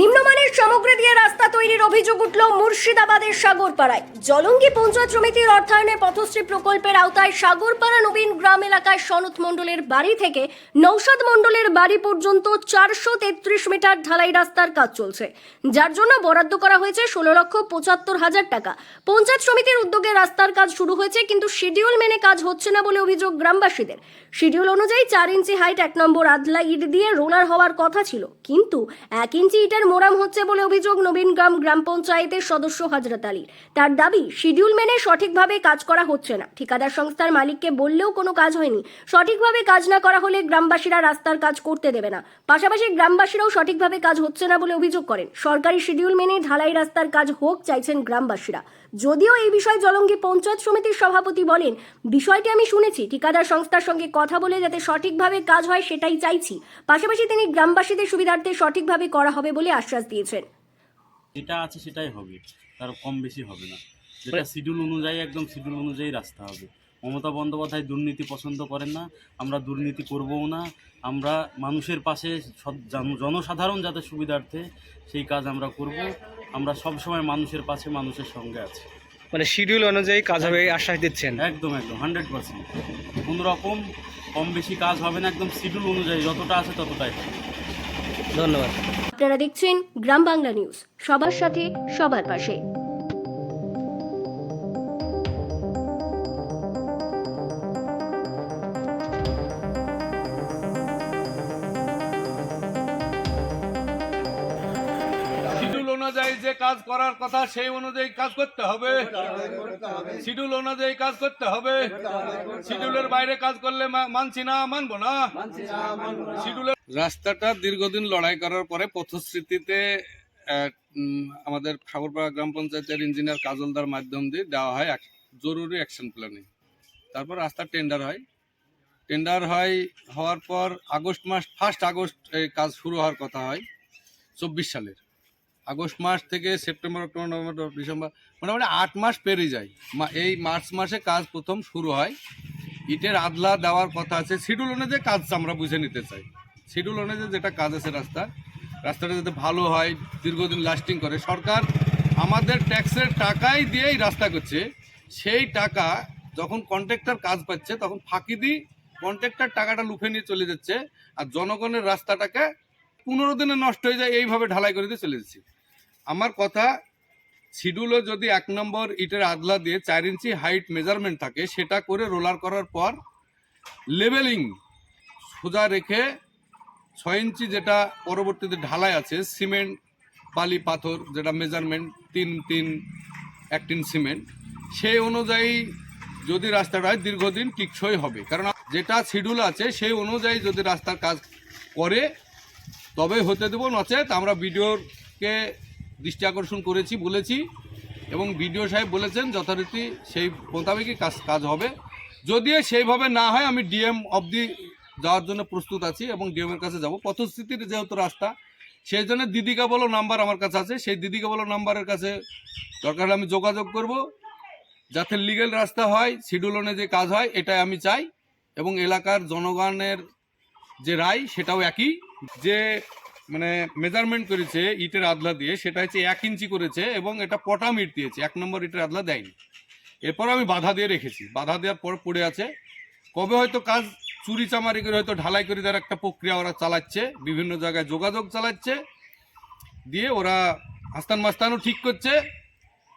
নিম্নমানের সামগ্রী দিয়ে রাস্তা তৈরির অভিযোগ উঠল মুর্শিদাবাদের সাগরপাড়ায়। জলঙ্গি পঞ্চায়েত সমিতির অর্থায়নে পথশ্রী প্রকল্পের আওতায় সাগরপাড়া নবীন গ্রাম এলাকায় সনত মণ্ডলের বাড়ি থেকে নৌসাদ মণ্ডলের বাড়ি পর্যন্ত চারশো তেত্রিশ মিটার ঢালাই রাস্তার কাজ চলছে। যার জন্য বরাদ্দ করা হয়েছে ষোলো লক্ষ পঁচাত্তর হাজার টাকা। পঞ্চায়েত সমিতির উদ্যোগে রাস্তার কাজ শুরু হয়েছে, কিন্তু শিডিউল মেনে কাজ হচ্ছে না বলে অভিযোগ গ্রামবাসীদের। শিডিউল অনুযায়ী চার ইঞ্চি হাইট এক নম্বর আদলা ইট দিয়ে রোলার হওয়ার কথা ছিল, কিন্তু এক ইঞ্চি ইটের মোরাম হচ্ছে বলে অভিযোগ নবীনগ্রাম গ্রাম পঞ্চায়েতের সদস্য হজরত আলীর তার দাবি, শিডিউল মেনে সঠিকভাবে কাজ করা হচ্ছে না। ঠিকাদার সংস্থার মালিককে বললেও কোনো কাজ হয়নি। সঠিকভাবে কাজ না করা হলে গ্রামবাসীরা রাস্তার কাজ করতে দেবে না। পাশাপাশি গ্রামবাসীরাও সঠিকভাবে কাজ হচ্ছে না বলে অভিযোগ করেন। সরকারি শিডিউল মেনে ঢালাই রাস্তার কাজ হোক চাইছেন গ্রামবাসীরা। যদিও এই বিষয়ে জলঙ্গি পঞ্চায়েত সমিতির সভাপতি বলেন, বিষয়টি আমি শুনেছি। ঠিকাদার সংস্থার সঙ্গে কথা বলে যাতে সঠিকভাবে কাজ হয় সেটাই চাইছি। পাশাপাশি তিনি গ্রামবাসীদের সুবিধার্থে সঠিকভাবে করা হবে বলে আশ্বাস দিয়েছেন। যেটা আছে সেটাই হবে তার কম বেশি হবে না। যেটা শিডিউল অনুযায়ী একদম শিডিউল অনুযায়ী রাস্তা হবে। মমতা বন্দ্যোপাধ্যায় দুর্নীতি পছন্দ করেন না আমরা দুর্নীতি করবও না আমরা মানুষের পাশে জনসাধারণ যাতে সুবিধার্থে সেই কাজ আমরা করব আমরা সব সময় মানুষের পাশে মানুষের সঙ্গে আছি। মানে শিডিউল অনুযায়ী কাজ হবে এই আশ্বাস দিচ্ছেন? একদম একদম হান্ড্রেড পার্সেন্ট। কোনো রকম কম বেশি কাজ হবে না একদম শিডিউল অনুযায়ী যতটা আছে ততটাই হবে। ধন্যবাদ। আপনারা দেখছেন গ্রাম বাংলা নিউজ। সবার সাথে সবার পাশে। অনুযায়ী যে কাজ করার কথা সেই অনুযায়ী কাজ করতে হবে। শিডিউল অনুযায়ী কাজ করতে হবে। শিডিউলের বাইরে কাজ করলে মানছি না, মানবো না। শিডিউলের রাস্তাটা দীর্ঘদিন লড়াই করার পরে পথশ্রীতিতে আমাদের সাগরপাড়া গ্রাম পঞ্চায়েতের ইঞ্জিনিয়ার কাজলদার মাধ্যম দিয়ে দেওয়া হয় জরুরি অ্যাকশন প্ল্যানিং তারপর রাস্তা টেন্ডার হয়। টেন্ডার হয়, হওয়ার পর আগস্ট মাস ফার্স্ট আগস্ট কাজ শুরু হওয়ার কথা হয়, চব্বিশ সালের। আগস্ট মাস থেকে সেপ্টেম্বর, অক্টোবর, নভেম্বর ডিসেম্বর মোটামুটি আট মাস পেরিয়ে যায়। এই মার্চ মাসে কাজ প্রথম শুরু হয়। ইটের আদলা দেওয়ার কথা আছে। শিডিউল অনুযায়ী কাজ আমরা বুঝে নিতে চাই। শিডিউল অনুযায়ী যেটা কাজ আছে রাস্তা, রাস্তাটা যাতে ভালো হয়, দীর্ঘদিন লাস্টিং করে। সরকার আমাদের ট্যাক্সের টাকাই দিয়েই রাস্তা করছে। সেই টাকা যখন কন্ট্রাক্টর কাজ পাচ্ছে, তখন ফাঁকি দিয়ে কন্ট্রাক্টর টাকাটা লুফে নিয়ে চলে যাচ্ছে। আর জনগণের রাস্তাটাকে পনেরো দিনে নষ্ট হয়ে যায়, এইভাবে ঢালাই করে দিয়ে চলে যাচ্ছে। আমার কথা শিডিউলে যদি এক নম্বর ইটের আদলা দিয়ে চার ইঞ্চি হাইট মেজারমেন্ট থাকে, সেটা করে রোলার করার পর লেভেলিং সোজা রেখে ছয় ইঞ্চি যেটা পরবর্তীতে ঢালাই আছে সিমেন্ট বালি, পাথর যেটা মেজারমেন্ট তিন তিন, এক তিন সিমেন্ট সেই অনুযায়ী যদি রাস্তাটা হয়, দীর্ঘদিন টিকসই হবে। কারণ যেটা শিডিউল আছে, সেই অনুযায়ী যদি রাস্তার কাজ করে তবে হতে দেবো নচেত। আমরা বিডিওরকে দৃষ্টি আকর্ষণ করেছি, বলেছি এবং বিডিও সাহেব বলেছেন যথারীতি সেই মোতাবেকই কাজ কাজ হবে। যদিও সেইভাবে না হয়, আমি ডিএম অবধি যাওয়ার জন্য প্রস্তুত আছি এবং ডিএমের কাছে যাব। পথস্থিতির যেহেতু রাস্তা, সেই জন্য দিদিকা বলো নাম্বার আমার কাছে আছে। সেই দিদিকা বলো নাম্বারের কাছে দরকার আমি যোগাযোগ করব। যাতে লিগেল রাস্তা হয়, শিডিউল যে কাজ হয়, এটাই আমি চাই এবং এলাকার জনগণের যে রায়, সেটাও একই। যে মানে মেজারমেন্ট করেছে ইটের আদলা দিয়ে, সেটা হচ্ছে এক ইঞ্চি করেছে এবং এটা পটাম ইট দিয়েছে। এক নম্বর ইটের আদলা দেয়নি। এরপর আমি বাধা দিয়ে রেখেছি। বাধা দেওয়ার পর পড়ে আছে, কবে হয়তো কাজ চুরি চামারি করে হয়তো ঢালাই করে দেওয়ার একটা প্রক্রিয়া ওরা চালাচ্ছে, বিভিন্ন জায়গায় যোগাযোগ চালাচ্ছে, দিয়ে ওরা আস্তান মাস্তানও ঠিক করছে,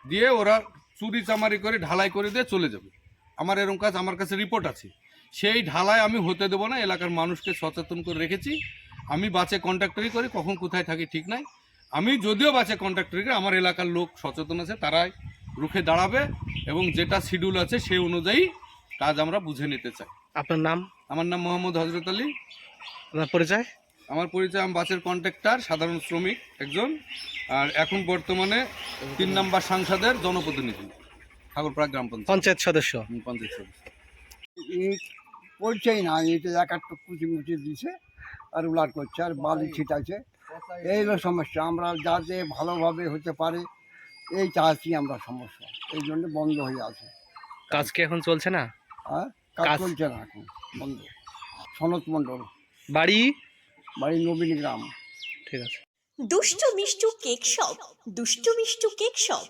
দিয়ে ওরা চুরি চামারি করে ঢালাই করে দিয়ে চলে যাবে। আমার এরকম কাজ, আমার কাছে রিপোর্ট আছে। সেই ঢালাই আমি হতে দেবো না, এলাকার মানুষকে সচেতন করে রেখেছি। আমি বাসে কন্ট্রাক্টরি করি কখন কোথায় থাকি ঠিক নাই। আমি যদিও বাসে কন্ট্রাক্টরি করি আমার এলাকার লোক সচেতন আছে তারাই রুখে দাঁড়াবে এবং যেটা শিডিউল আছে সেই অনুযায়ী কাজ আমরা বুঝে নিতে চাই। আপনার নাম? আমার নাম মোহাম্মদ হজরত আলী। আপনার পরিচয়? আমার পরিচয় আমি বাসের কন্ট্রাক্টর সাধারণ শ্রমিক একজন। আর এখন বর্তমানে তিন নম্বর সাংসদের জনপ্রতিনিধি ঠাকুরপাড়া গ্রাম পঞ্চায়েত। পঞ্চায়েত সদস্য। পঞ্চায়েত সদস্য। পড়ছেই না ইটে এক একটা কুচি মুচি দিছে আর উলার করছে আর বালি ছিটাচ্ছে এই হলো সমস্যা আমরা যাতে ভালোভাবে হতে পারে এই চাচ্ছি আমরা সমস্যা এই জন্য বন্ধ হয়ে আছে। কাজ কি এখন চলছে না? হ্যাঁ কাজ কাজ- চলছে না এখন বন্ধ। সনত মণ্ডল। বাড়ি? বাড়ি নবীন গ্রাম। ঠিক আছে। দুষ্টু Mishtu cake shop Dushtu Mishtu cake shop.